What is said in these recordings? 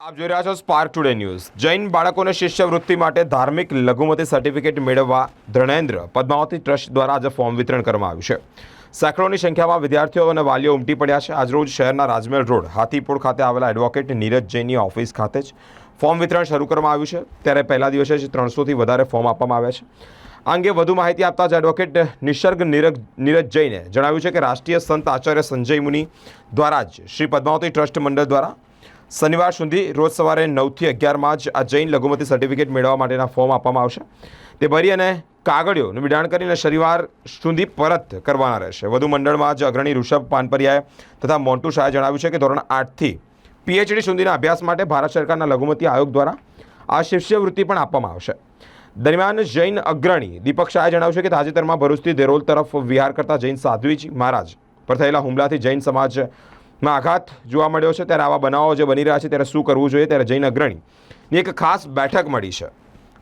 આપ જોઈ રહ્યા છો સ્પાર્ક ટુડે ન્યૂઝ જૈન બાળકોને શિષ્યવૃત્તિ માટે ધાર્મિક લઘુમતી સર્ટિફિકેટ મેળવવા ધર્ણેન્દ્ર પદ્માવતી ટ્રસ્ટ દ્વારા આજે ફોર્મ વિતરણ કરવામાં આવ્યું છે. સેંકડોની સંખ્યામાં વિદ્યાર્થીઓ અને વાલીઓ ઉમટી પડ્યા છે. આજરોજ શહેરના રાજમહેલ રોડ, હાથીપુર ખાતે આવેલા એડવોકેટ નીરજ જૈનની ઓફિસ ખાતે જ ફોર્મ વિતરણ શરૂ કરવામાં આવ્યું છે. ત્યારે પહેલા દિવસે જ ત્રણસોથી વધારે ફોર્મ આપવામાં આવ્યા છે. આ અંગે વધુ માહિતી આપતા જ એડવોકેટ નિસર્ગ નિરજ નીરજ જૈને જણાવ્યું છે કે રાષ્ટ્રીય સંત આચાર્ય સંજય મુનિ દ્વારા જ શ્રી પદ્માવતી ટ્રસ્ટ મંડળ દ્વારા શનિવાર સુધી રોજ સવારે નવથી અગિયારમાં જ આ જૈન લઘુમતી સર્ટિફિકેટ મેળવવા માટેના ફોર્મ આપવામાં આવશે. તે ભરી અને કાગળિયોનું વિધાન કરીને શનિવાર સુધી પરત કરવાના રહેશે. વધુ મંડળમાં જ અગ્રણી ઋષભ પાનપરિયાએ તથા મોન્ટુ શાહે જણાવ્યું છે કે ધોરણ આઠથી પીએચડી સુધીના અભ્યાસ માટે ભારત સરકારના લઘુમતી આયોગ દ્વારા આ શિષ્યવૃત્તિ પણ આપવામાં આવશે. દરમિયાન જૈન અગ્રણી દીપક શાહે જણાવ્યું છે કે તાજેતરમાં ભરૂચથી દેરોલ તરફ વિહાર કરતા જૈન સાધ્વીજી મહારાજ પર થયેલા હુમલાથી જૈન સમાજમાં આઘાત જોવા મળ્યો છે, ત્યારે આવા બનાવો જે બની રહ્યા છે, ત્યારે શું કરવું જોઈએ? ત્યારે જૈન અગ્રણીની એક ખાસ બેઠક મળી છે.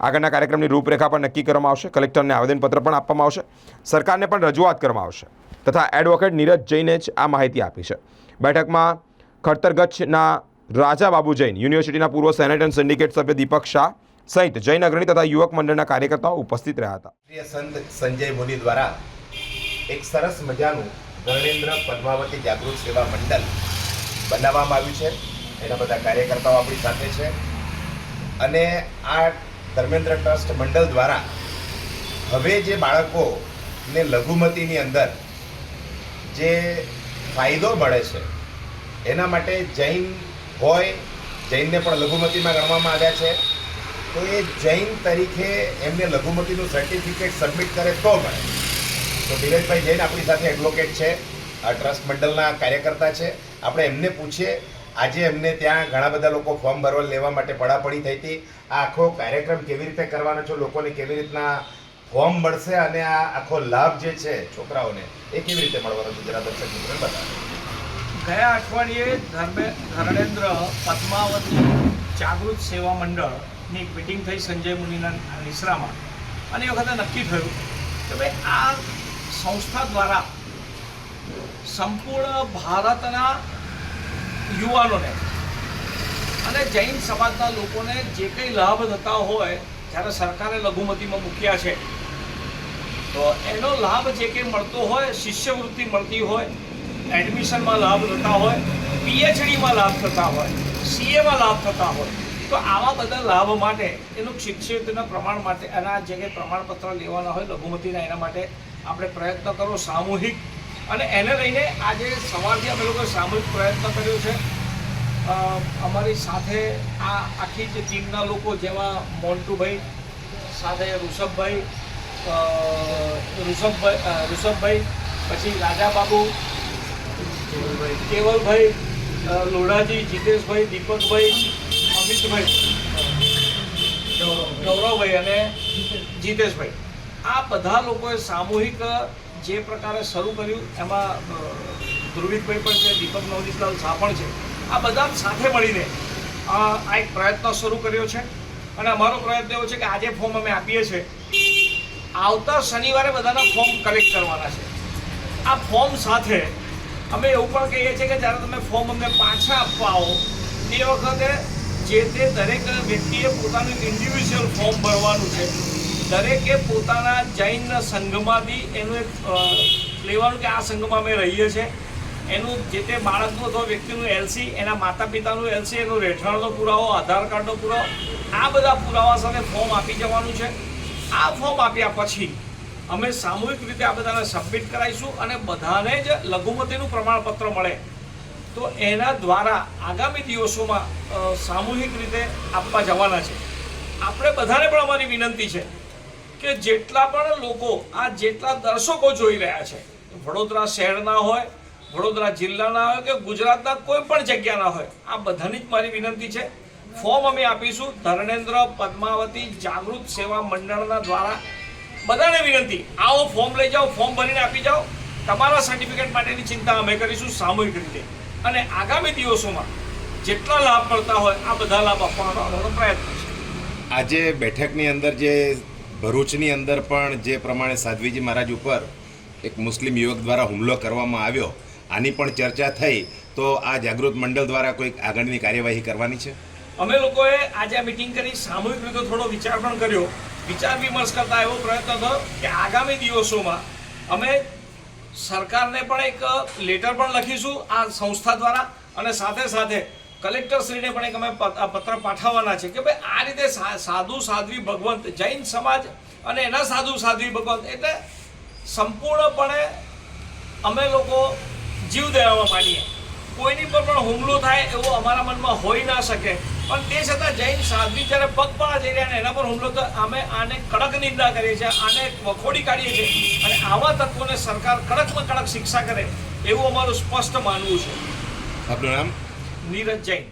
આગળના કાર્યક્રમની રૂપરેખા પણ નક્કી કરવામાં આવશે. કલેક્ટરને આવેદનપત્ર પણ આપવામાં આવશે. સરકારને પણ રજૂઆત કરવામાં આવશે. તથા એડવોકેટ નીરજ જૈને જ આ માહિતી આપી છે. બેઠકમાં ખડતરગચ્છના રાજા બાબુ જૈન, યુનિવર્સિટીના પૂર્વ સેનેટ એન્ડ સિન્ડિકેટ સભ્ય દીપક શાહ સહિત જૈન અગ્રણી તથા યુવક મંડળના કાર્યકર્તાઓ ઉપસ્થિત રહ્યા હતા. સંત સંજય મોદી દ્વારા એક સરસ મજાનું ધર્મેન્દ્ર પદ્માવતી જાગૃત સેવા મંડળ બનાવવામાં આવ્યું છે. એના બધા કાર્યકર્તાઓ આપણી સાથે છે. અને આ ધર્મેન્દ્ર ટ્રસ્ટ મંડળ દ્વારા હવે જે બાળકોને લઘુમતીની અંદર જે ફાયદો મળે છે, એના માટે જૈન હોય, જૈનને પણ લઘુમતીમાં ગણવામાં આવ્યા છે. તો એ જૈન તરીકે એમને લઘુમતીનું સર્ટિફિકેટ સબમિટ કરે તો મળે. તો ધીરજભાઈ જૈન આપણી સાથે એડવોકેટ છે. આ ટ્રસ્ટ મંડળના કાર્યકર્તા છે. આપણે એમને પૂછીએ. આજે એમને ત્યાં ઘણા બધા લોકો ફોર્મ ભરવા લેવા માટે પડાપડી થઈ હતી. આ આખો કાર્યક્રમ કેવી રીતે કરવાનો છે, લોકોને કેવી રીતના ફોર્મ મળશે અને આ આખો લાભ જે છે છોકરાઓને એ કેવી રીતે મળવાનો છે? દર્શક મિત્રોને બતાવો. ગયા અઠવાડિયે ધર્મે, ધર્મેન્દ્ર પદ્માવતી જાગૃત સેવા મંડળની એક મિટિંગ થઈ સંજય મુનિના નિશ્રામાં. અને એ વખતે નક્કી થયું કે ભાઈ આ સંસ્થા દ્વારા સંપૂર્ણ ભારતના યુવાનોને અને જૈન સમાજના લોકોને જે કંઈ લાભ થતા હોય, જ્યારે સરકારે લઘુમતીમાં મૂક્યા છે, તો એનો લાભ જે કંઈ મળતો હોય, શિષ્યવૃત્તિ મળતી હોય, એડમિશનમાં લાભ થતા હોય, પીએચડીમાં લાભ થતા હોય, સીએમાં લાભ થતા હોય, તો આવા બધા લાભ માટે, એનું શિક્ષિતના પ્રમાણ માટે એના જે કંઈ પ્રમાણપત્ર લેવાના હોય, લઘુમતીના એના માટે આપણે પ્રયત્ન કરો સામૂહિક. અને એને લઈને આજે સવારથી અમે લોકોએ સામૂહિક પ્રયત્ન કર્યો છે. અમારી સાથે આ આખી જે ટીમના લોકો જેમાં મોન્ટુભાઈ, સાથે ઋષભભાઈ ઋષભભાઈ ઋષભભાઈ, પછી રાજાબાબુ, કેવલભાઈ લોઢાજી, જીતેશભાઈ, દીપકભાઈ, અમિતભાઈ ગૌરવભાઈ અને જીતેશભાઈ. આ બધા લોકોએ સામૂહિક જે પ્રકારે શરૂ કર્યું, એમાં ધ્રુવિકભાઈ પણ છે, દીપક નવનીતલાલ શાહ પણ છે, આ બધા સાથે મળીને આ એક પ્રયત્ન શરૂ કર્યો છે. અને અમારો પ્રયત્ન એવો છે કે આજે ફોર્મ અમે આપીએ છીએ. આવતા શનિવારે બધાના ફોર્મ કલેક્ટ કરવાના છે. આ ફોર્મ સાથે અમે એવું પણ કહીએ છીએ કે જ્યારે તમે ફોર્મ અમને પાછા આપવા આવો, તે વખતે જે તે દરેક વ્યક્તિએ પોતાનું ઇન્ડિવિજ્યુઅલ ફોર્મ ભરવાનું છે. દરેકે પોતાના જૈન સંઘમાંથી એનું એક લેવાનું કે આ સંઘમાં અમે રહીએ છીએ. એનું જે તે બાળકનું અથવા વ્યક્તિનું એલસી એના માતા પિતાનું એલસી એનું રહેઠાણનો પુરાવો, આધાર કાર્ડનો પુરાવો, આ બધા પુરાવા સાથે ફોર્મ આપી જવાનું છે. આ ફોર્મ આપ્યા પછી અમે સામૂહિક રીતે આ બધાને સબમિટ કરાવીશું અને બધાને જ લઘુમતીનું પ્રમાણપત્ર મળે. તો એના દ્વારા આગામી દિવસોમાં સામૂહિક રીતે આપવા જવાના છે. આપણે બધાને પણ અમારી વિનંતી છે. કે જેટલા પણ લોકો આ જેટલા દર્શકો જોઈ રહ્યા છે, વડોદરા શહેરના હોય, વડોદરા જિલ્લાના હોય કે ગુજરાતના કોઈ પણ જગ્યાના હોય, આ બધાની જ મારી વિનંતી છે. ફોર્મ અમે આપીશું. ધર્મેન્દ્ર પદ્માવતી જાગૃત સેવા મંડળના દ્વારા બધાને વિનંતી, આવો ફોર્મ લઈ જાઓ, ફોર્મ ભરીને આપી જાઓ. તમારા સર્ટિફિકેટ માટેની ચિંતા અમે કરીશું સામૂહિક રીતે. અને આગામી દિવસોમાં જેટલા લાભ મળતા હોય, આ બધા લાભ આપવાનો પ્રયત્ન છે. આજે બેઠકની અંદર જે ભરૂચની અંદર પણ જે પ્રમાણે સાધ્વીજી મહારાજ ઉપર એક મુસ્લિમ યુવક દ્વારા હુમલો કરવામાં આવ્યો, આની પણ ચર્ચા થઈ, તો આ જાગૃત મંડળ દ્વારા કોઈક આગળની કાર્યવાહી કરવાની છે? અમે લોકોએ આજે આ મિટિંગ કરી, સામૂહિક રીતે થોડો વિચાર પણ કર્યો. વિચાર વિમર્શ કરતા એવો પ્રયત્ન થયો કે આગામી દિવસોમાં અમે સરકારને પણ એક લેટર પણ લખીશું આ સંસ્થા દ્વારા અને સાથે સાથે કલેક્ટરશ્રીને પણ એક અમે પત્ર પાઠવવાના છે કે ભાઈ આ રીતે સાધુ, સાધ્વી, ભગવંત, જૈન સમાજ અને એના સાધુ, સાધ્વી, ભગવંત એટલે સંપૂર્ણપણે અમે લોકો જીવ દેવામાં માનીએ કોઈની પર પણ હુમલો થાય એવો અમારા મનમાં હોઈ ના શકે. પણ તે છતાં જૈન સાધ્વી જ્યારે પગપાળા જઈ રહ્યા એના પર હુમલો તો અમે આને કડક નિંદા કરીએ છીએ, આને વખોડી કાઢીએ છીએ અને આવા તત્વોને સરકાર કડકમાં કડક શિક્ષા કરે એવું અમારું સ્પષ્ટ માનવું છે. આપનું નામ? નીરજ જૈન